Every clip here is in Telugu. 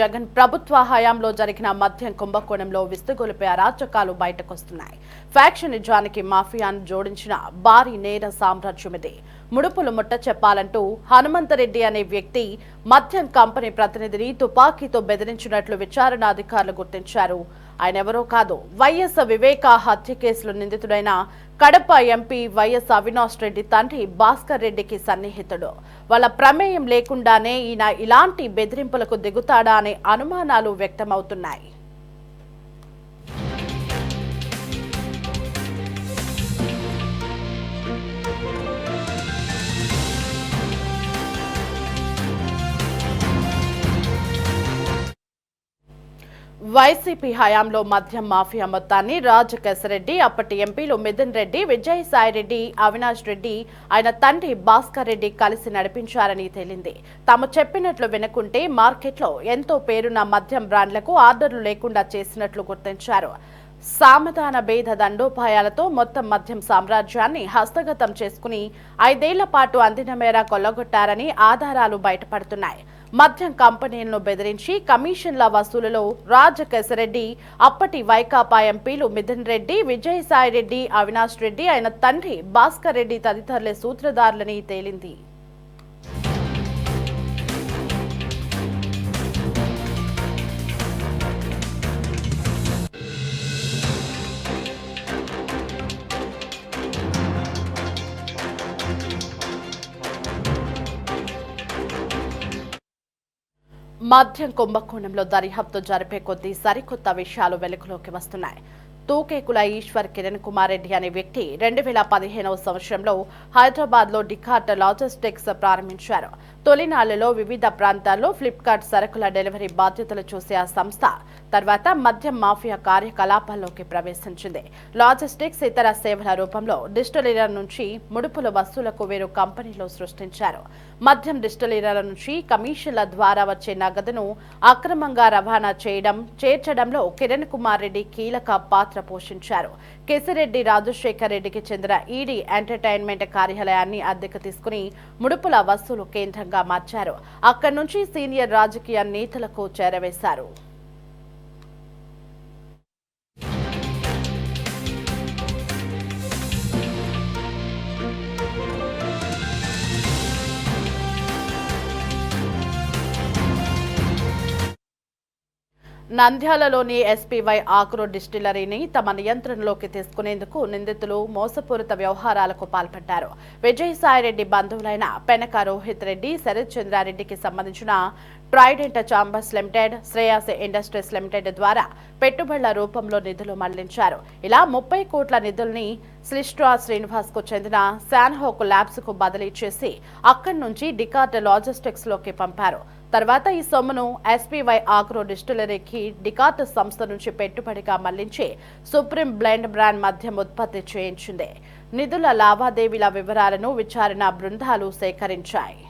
జగన్ ప్రభుత్వ హయాంలో జరిగిన మద్యం కుంభకోణంలో విస్తుగొలిపే అరాచకాలు బయటకొస్తున్నాయి. ఫ్యాక్షన్ నిజానికి మాఫియాను జోడించిన భారీ నేర సామ్రాజ్యం ఇది. ముడుపులు ముట్ట చెప్పాలంటూ హనుమంతరెడ్డి అనే వ్యక్తి మద్యం కంపెనీ ప్రతినిధిని తుపాకీతో బెదిరించినట్లు విచారణ అధికారులు గుర్తించారు. ఆయన ఎవరో కాదు. వైఎస్ వివేక హత్య కేసులో నిందితుడైన కడప ఎంపీ వైఎస్ అవినాష్ రెడ్డి తండ్రి భాస్కర్ రెడ్డికి సన్నిహితుడు. వాళ్ళ ప్రమేయం లేకుండానే ఈయన ఇలాంటి బెదిరింపులకు దిగుతాడా అనే అనుమానాలు వ్యక్తమవుతున్నాయి. వైసీపీ హయాంలో మద్యం మాఫియా మొత్తాన్ని రాజకేశరెడ్డి అప్పటి ఎంపీలు మిథున్ రెడ్డి విజయసాయిరెడ్డి అవినాష్ రెడ్డి ఆయన తండ్రి భాస్కర్ రెడ్డి కలిసి నడిపించారని తేలింది. తాము చెప్పినట్లు వినకుంటే మార్కెట్లో ఎంతో పేరున్న మద్యం బ్రాండ్లకు ఆర్డర్లు లేకుండా చేసినట్లు గుర్తించారు. సామధాన భేద దండోపాయాలతో మొత్తం మద్యం సామ్రాజ్యాన్ని హస్తగతం చేసుకుని ఐదేళ్ళ పాటు అందిన మేర కొల్లగొట్టారని ఆధారాలు బయటపడుతున్నాయి. మద్యం కంపెనీలను బెదిరించి కమిషన్ల వసూలులో రాజకేశరెడ్డి అప్పటి వైకాపా ఎంపీలు మిథున్ రెడ్డి విజయసాయిరెడ్డి అవినాష్ రెడ్డి ఆయన తండ్రి భాస్కర్ రెడ్డి తదితరులే సూత్రధారులని తేలింది. మద్యం కుంభకోణంలో దర్యాప్తు జరిపే కొద్దీ సరికొత్త విషయాలు వెలుగులోకి వస్తున్నాయి. తూకేకుల ఈశ్వర్ కిరణ్ కుమార్ రెడ్డి అనే వ్యక్తి రెండు వేల పదిహేనవ సంవత్సరంలో హైదరాబాద్లో డికార్ట్ లాజిస్టిక్స్ ప్రారంభించారు. తొలినాళ్ళలో వివిధ ప్రాంతాల్లో ఫ్లిప్కార్ట్ సరకుల డెలివరీ బాధ్యతలు చూసే ఆ సంస్థ తర్వాత మద్యం మాఫియా కార్యకలాపాల్లోకి ప్రవేశించింది. లాజిస్టిక్స్ ఇతర సేవల రూపంలో డిస్టిలరీల నుంచి ముడుపుల వస్తువులకు వేరు కంపెనీలో సృష్టించారు. మద్యం డిస్టిలరీల నుంచి కమిషన్ల ద్వారా వచ్చే నగదును అక్రమంగా రవాణా చేయడం చేర్చడంలో కిరణ్ కుమార్ రెడ్డి కీలక పాత్ర పోషించారు. కేసిరెడ్డి రాజశేఖర్ రెడ్డికి చెందిన ఈడీ ఎంటర్టైన్మెంట్ కార్యాలయాన్ని అద్దెకు తీసుకుని ముడుపుల వస్తువులు కేంద్రంగా మార్చారు. అక్కడి నుంచి సీనియర్ రాజకీయ నేతలకు చేరవేశారు. నంద్యాలలోని ఎస్పీవై ఆగ్రో డిస్టిలరీని తమ నియంత్రణలోకి తీసుకునేందుకు నిందితులు మోసపూరిత వ్యవహారాలకు పాల్పడ్డారు. విజయసాయిరెడ్డి బంధువులైన పెనక రోహిత్ రెడ్డి శరత్ చంద్రారెడ్డికి సంబంధించిన Trident Chambers Limited Shreyas Industries Limited ద్వారా పెట్టుబడుల రూపంలో నిధులు మళ్ళించారు. ఇలా ముప్పై కోట్ల నిధుల్ని స్లిస్ట్రా శ్రీనివాస్కు చెందిన శాన్హోక్ ల్యాబ్స్కు బదిలీ చేసి అక్కడి నుంచి డికార్డ్ లాజిస్టిక్స్లోకి పంపారు. తర్వాత ఈ సొమ్మును ఎస్పీవై ఆగ్రో డిస్టిలరీకి డికాత్ సంస్థ నుంచి పెట్టుబడిగా మళ్ళించి సుప్రీం బ్లెండ్ బ్రాండ్ మద్యం ఉత్పత్తి చేయించింది. నిధుల లావాదేవీల వివరాలను విచారణ బృందాలు సేకరించాయి.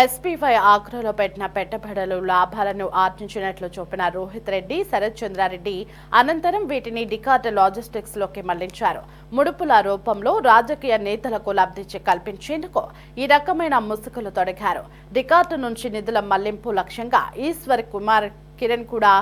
ఎస్పీవై ఆగ్రహంలో పెట్టిన పెట్టుబడులు లాభాలను ఆర్జించినట్లు చూపిన రోహిత్ రెడ్డి శరత్ చంద్రారెడ్డి అనంతరం వీటిని డికార్డ్ లాజిస్టిక్స్లోకి మళ్ళించారు. ముడుపుల రూపంలో రాజకీయ నేతలకు లబ్ధి కల్పించేందుకు ఈ రకమైన ముసుగులు తొడిగారు. డికార్డు నుంచి నిధుల మళ్ళింపు లక్ష్యంగా ఈశ్వర్ కుమార్ కిరణ్ కూడా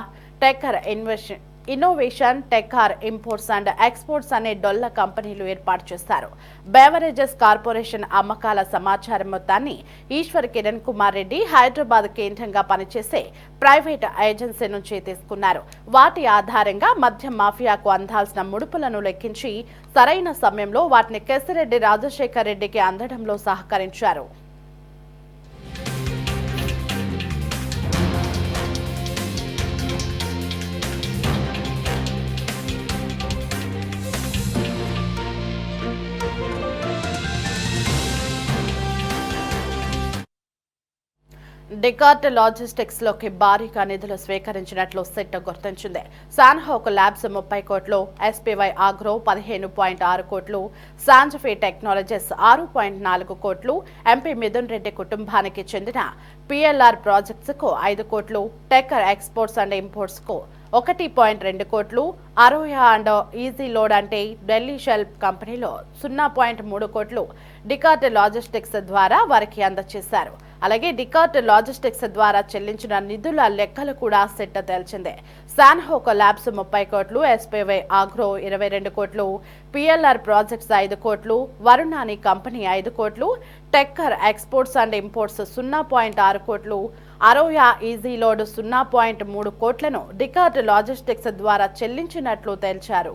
టెక్కర్ ఇన్వెస్ట్ ఇన్నోవేషన్ టెక్కార్ ఇంపోర్ట్స్ అండ్ ఎక్స్పోర్ట్స్ అనే డొల్ల కంపెనీలు ఏర్పాటు చేశారు బేవరేజెస్ కార్పొరేషన్ అమ్మకాల సమాచారం మొత్తాన్ని ఈశ్వర్ కిరణ్ కుమార్ రెడ్డి హైదరాబాద్ కేంద్రంగా పనిచేసే ప్రైవేట్ ఏజెన్సీ నుంచి తీసుకున్నారు. వాటి ఆధారంగా మద్యం మాఫియాకు అందాల్సిన ముడుపులను లెక్కించి సరైన సమయంలో వాటిని కేసిరెడ్డి రాజశేఖర్ రెడ్డికి అందడంలో సహకరించారు. డికార్ట్ లాజిస్టిక్స్లోకి భారీగా నిధులు స్వీకరించినట్లు సెట్ గుర్తించింది. శాన్హోక్ ల్యాబ్స్ ముప్పై కోట్లు ఎస్పీవై ఆగ్రో పదిహేను పాయింట్ ఆరు కోట్లు సాంజఫీ టెక్నాలజీస్ ఆరు పాయింట్ నాలుగు కోట్లు ఎంపీ మిథున్ రెడ్డి కుటుంబానికి చెందిన పిఎల్ఆర్ ప్రాజెక్ట్స్కు ఐదు కోట్లు టెక్కర్ ఎక్స్పోర్ట్స్ అండ్ ఇంపోర్ట్స్కు ఒకటి పాయింట్ రెండు కోట్లు అరోయా అండ్ ఈజీ లోడ్ అంటే ఢిల్లీ షెల్ఫ్ కంపెనీలో సున్నా పాయింట్ మూడు కోట్లు డికార్ట్ లాజిస్టిక్స్ ద్వారా వారికి అందజేశారు. అలాగే డికార్ట్ లాజిస్టిక్స్ ద్వారా చెల్లించిన నిధుల లెక్కలు కూడా సెట్ తేల్చింది. శాన్హోకో ల్యాబ్స్ ముప్పై కోట్లు ఎస్పీవై ఆగ్రో ఇరవై రెండు కోట్లు పిఎల్ఆర్ ప్రాజెక్ట్స్ ఐదు కోట్లు వరుణాని కంపెనీ ఐదు కోట్లు టెక్కర్ ఎక్స్పోర్ట్స్ అండ్ ఇంపోర్ట్స్ సున్నా పాయింట్ ఆరు కోట్లు అరోయా ఈజీ లోడ్ సున్నా పాయింట్ మూడు కోట్లను డికార్ట్ లాజిస్టిక్స్ ద్వారా చెల్లించినట్లు తేల్చారు.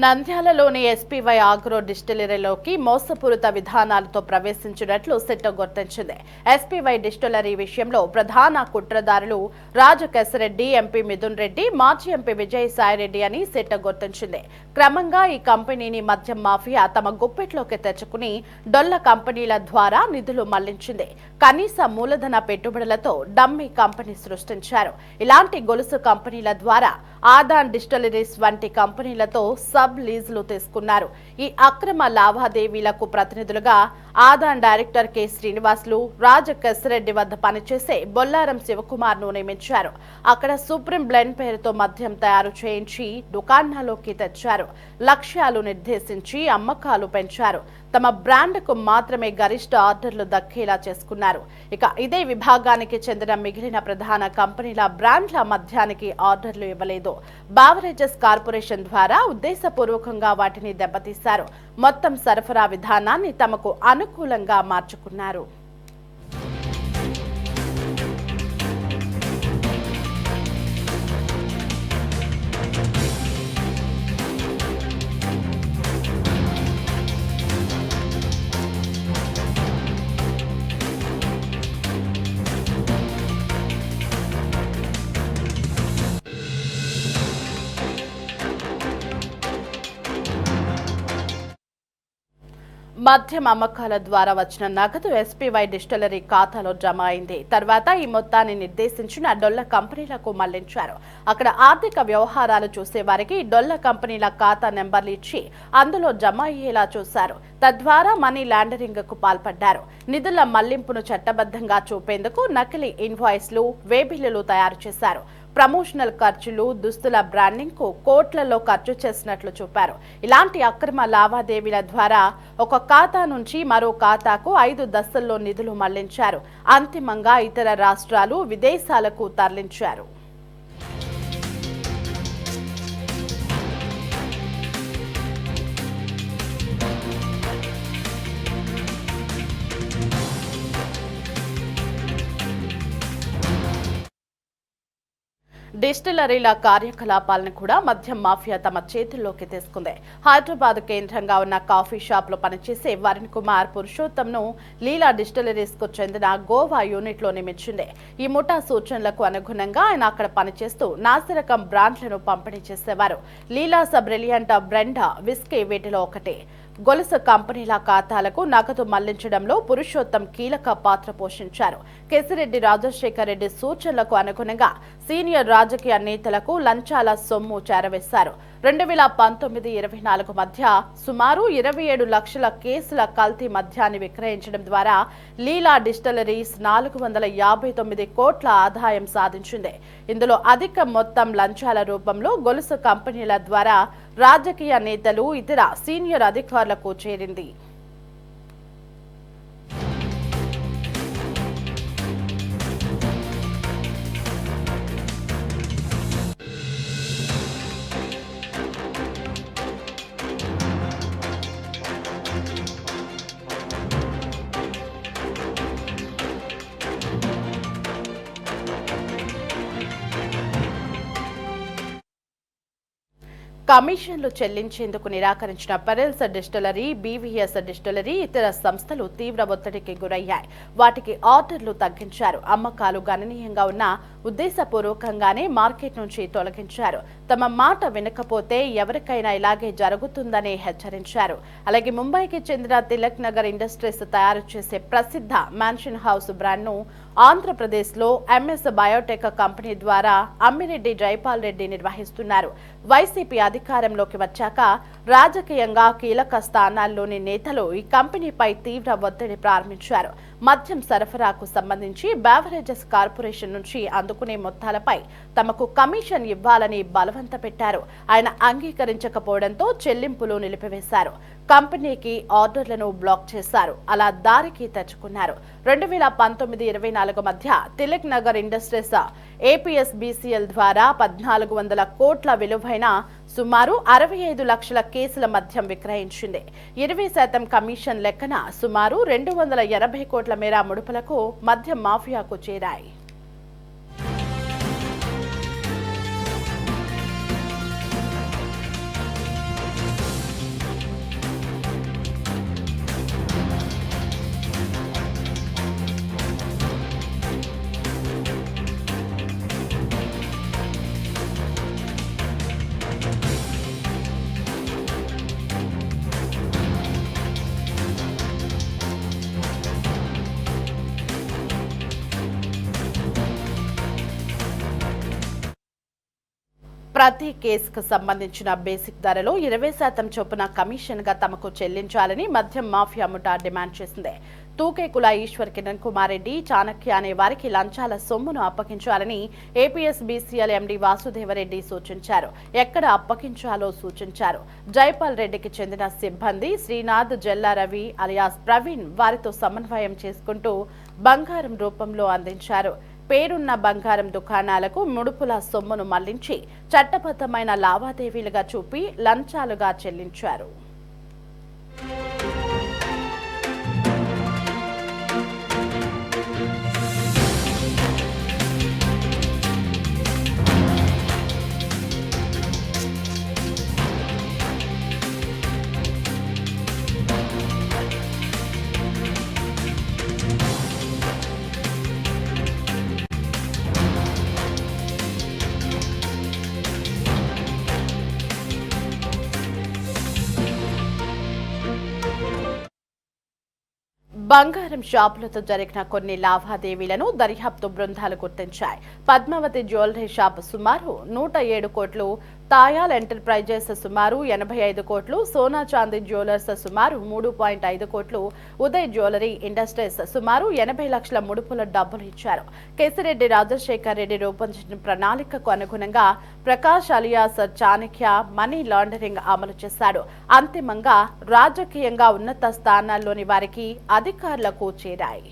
నంద్యాలలోని ఎస్పీవై ఆగ్రో డిస్టిలరీలోకి మోసపూరిత విధానాలతో ప్రవేశించినట్లు సిట్ గుర్తించింది. ఎస్పీవై డిస్టిలరీ విషయంలో ప్రధాన కుట్రదారులు రాజకేశరెడ్డి ఎంపీ మిథున్ రెడ్డి మాజీ ఎంపీ విజయసాయిరెడ్డి అని సిట్ గుర్తించింది. క్రమంగా ఈ కంపెనీని మద్యం మాఫియా తమ గుప్పెట్లోకి తెచ్చుకుని డొల్ల కంపెనీల ద్వారా నిధులు మళ్ళించింది. కనీస మూలధన పెట్టుబడులతో డమ్మీ కంపెనీ సృష్టించారు. ఇలాంటి గొలుసు కంపెనీల ద్వారా ఆదాన్ డిస్టలరీస్ వంటి కంపెనీలతో సబ్ లీజులు తీసుకున్నారు. ఈ అక్రమ లావాదేవీలకు ప్రతినిధులుగా ఆదాన్ డైరెక్టర్ కె. శ్రీనివాసులు రాజకసిరెడ్డి వద్ద పనిచేసే బొల్లారం శివకుమార్ను నియమించారు. అక్కడ సుప్రీం బ్లెండ్ పేరుతో మద్యం తయారు చేయించి దుకాణాల్లోకి తెచ్చారు. లక్ష్యాలు నిర్దేశించి అమ్మకాలు పెంచారు. తమ బ్రాండ్కు మాత్రమే గరిష్ట ఆర్డర్లు దక్కేలా చేసుకున్నారు. ఇక ఇదే విభాగానికి చెందిన మిగిలిన ప్రధాన కంపెనీల బ్రాండ్ల మద్యానికి ఆర్డర్లు ఇవ్వలేదు. బావరేజెస్ కార్పొరేషన్ ద్వారా ఉద్దేశపూర్వకంగా వాటిని దెబ్బతీశారు. మొత్తం సరఫరా విధానాన్ని తమకు అనుకూలంగా మార్చుకున్నారు. మద్యం అమ్మకాల ద్వారా వచ్చిన నగదు ఎస్పీవై డిస్టిలరీ ఖాతాలో జమ అయింది. తర్వాత ఈ మొత్తాన్ని నిర్దేశించిన డొల్ల కంపెనీలకు మళ్ళించారు. అక్కడ ఆర్థిక వ్యవహారాలు చూసేవారికి డొల్ల కంపెనీల ఖాతా నెంబర్లు ఇచ్చి అందులో జమ అయ్యేలా చూశారు. తద్వారా మనీ లాండరింగ్కు పాల్పడ్డారు. నిధుల మళ్ళింపును చట్టబద్ధంగా చూపేందుకు నకిలీ ఇన్వాయిస్లు వేబిల్లులు తయారు చేశారు. ప్రమోషనల్ ఖర్చులు దుస్తుల బ్రాండింగ్కు కోట్లలో ఖర్చు చేసినట్లు చూపారు. ఇలాంటి అక్రమ లావాదేవీల ద్వారా ఒక ఖాతా నుంచి మరో ఖాతాకు ఐదు దశల్లో నిధులు మళ్ళించారు. అంతిమంగా ఇతర రాష్ట్రాలు విదేశాలకు తరలించారు. డిస్టిలరీల కార్యకలాపాలను కూడా మద్యం మాఫియా తమ చేతుల్లోకి తీసుకుంది. హైదరాబాద్ కేంద్రంగా ఉన్న కాఫీ షాప్లో పనిచేసే వరుణ్ కుమార్ పురుషోత్తంను లీలా డిస్టిలరీస్కు చెందిన గోవా యూనిట్లో నియమించింది. ఈ ముఠా సూచనలకు అనుగుణంగా ఆయన అక్కడ పనిచేస్తూ నాసిరకం బ్రాండ్లను పంపిణీ చేసేవారు. లీలా సబ్రిలియంట్ బ్రెండా విస్కీ వీటిలో ఒకటి. గొలుసు కంపెనీల ఖాతాలకు నగదు మళ్ళించడంలో పురుషోత్తం కీలక పాత్ర పోషించారు. కేసిరెడ్డి రాజశేఖర్ రెడ్డి సూచనలకు అనుగుణంగా సీనియర్ రాజకీయ నేతలకు లంచాల సొమ్ము చేరవేశారు. రెండు వేల పంతొమ్మిది ఇరవై నాలుగు మధ్య సుమారు ఇరవై ఏడు లక్షల కేసుల కల్తీ మద్యాన్ని విక్రయించడం ద్వారా లీలా డిస్టలరీస్ నాలుగు వందల యాభై తొమ్మిది కోట్ల ఆదాయం సాధించింది. ఇందులో అధిక మొత్తం లంచాల రూపంలో గొలుసు కంపెనీల ద్వారా రాజకీయ నేతలు ఇతర సీనియర్ అధికారులకు చేరింది. కమిషన్లు చెల్లించేందుకు నిరాకరించిన పెరెల్స్ డిస్టిలరీ బీవీఎస్ డిస్టిలరీ ఇతర సంస్థలు తీవ్ర ఒత్తిడికి గురయ్యాయి. వాటికి ఆర్డర్లు తగ్గించారు. అమ్మకాలు గణనీయంగా ఉన్న ఉద్దేశపూర్వకంగానే మార్కెట్ నుంచి తొలగించారు. తమ మాట వినకపోతే ఎవరికైనా ఇలాగే జరుగుతుందని హెచ్చరించారు. అలాగే ముంబైకి చెందిన తిలక్ నగర్ ఇండస్ట్రీస్ తయారు చేసే ప్రసిద్ధ మ్యాన్షన్ హౌస్ బ్రాండ్ను ఆంధ్రప్రదేశ్లో ఎంఎస్ బయోటెక్ కంపెనీ ద్వారా అమ్మిరెడ్డి జైపాల్ రెడ్డి నిర్వహిస్తున్నారు. వైసీపీ అధికారంలోకి వచ్చాక రాజకీయంగా కీలక స్థానాల్లోని నేతలు ఈ కంపెనీపై తీవ్ర ఒత్తిడి ప్రారంభించారు. మద్యం సరఫరాకు సంబంధించి బేవరేజెస్ కార్పొరేషన్ నుంచి అందుకునే మొత్తాలపై తమకు కమిషన్ ఇవ్వాలని బలవంత పెట్టారు. ఆయన అంగీకరించకపోవడంతో చెల్లింపులు నిలిపివేశారు. కంపెనీకి ఆర్డర్లను బ్లాక్ చేశారు. అలా దారికి తెచ్చుకున్నారు. రెండు వేల పంతొమ్మిది ఇరవై నాలుగు మధ్య Tilak Nagar industries APS BCL ద్వారా పద్నాలుగు వందల కోట్ల విలువైన సుమారు అరవై ఐదు లక్షల కేసుల మద్యం విక్రయించింది. ఇరవై శాతం కమిషన్ లెక్కన సుమారు రెండు వందల ఎనభై కోట్ల మేర ముడుపులకు మద్యం మాఫియాకు చేరాయి. ప్రతి కేసుకు సంబంధించిన బేసిక్ ధరలో ఇరవై శాతం చొప్పున కమిషన్గా తమకు చెల్లించాలని మద్యం మాఫియా ముఠా డిమాండ్ చేసింది. తూకేకుల ఈశ్వర్ కిరణ్ కుమార్ రెడ్డి చాణక్య అనే వారికి లంచాల సొమ్మును అప్పగించాలని ఏపీఎస్ బీసీఎల్ ఎండీ వాసుదేవరెడ్డి సూచించారు. ఎక్కడ అప్పగించాలో సూచించారు. జైపాల్ రెడ్డికి చెందిన సిబ్బంది శ్రీనాథ్ జల్లా రవి అలియాస్ ప్రవీణ్ వారితో సమన్వయం చేసుకుంటూ బంగారం రూపంలో అందించారు. పేరున్న బంగారం దుకాణాలకు ముడుపుల సొమ్మును మళ్ళించి చట్టబద్ధమైన లావాదేవీలుగా చూపి లంచాలుగా చెల్లించారు. బంగారం షాపులతో జరిగిన కొన్ని లావాదేవీలను దర్యాప్తు బృందాలు గుర్తించాయి. పద్మావతి జ్యువెలరీ షాప్ సుమారు నూట ఏడు కోట్లు తాయాల్ ఎంటర్ప్రైజెస్ సుమారు ఎనభై ఐదు కోట్లు సోనా చాందీ జ్యువెలర్స్ సుమారు మూడు పాయింట్ ఐదు కోట్లు ఉదయ్ జ్యువెలరీ ఇండస్ట్రీస్ సుమారు ఎనభై లక్షల ముడుపుల డబ్బులు ఇచ్చారు. కేసిరెడ్డి రాజశేఖర్ రెడ్డి రూపొందించిన ప్రణాళికకు అనుగుణంగా Prakash alias Chanakya money laundering అమలు చేశాడు. అంతిమంగా రాజకీయంగా ఉన్నత స్థానాల్లోని వారికి అధికారులకు చేరాయి.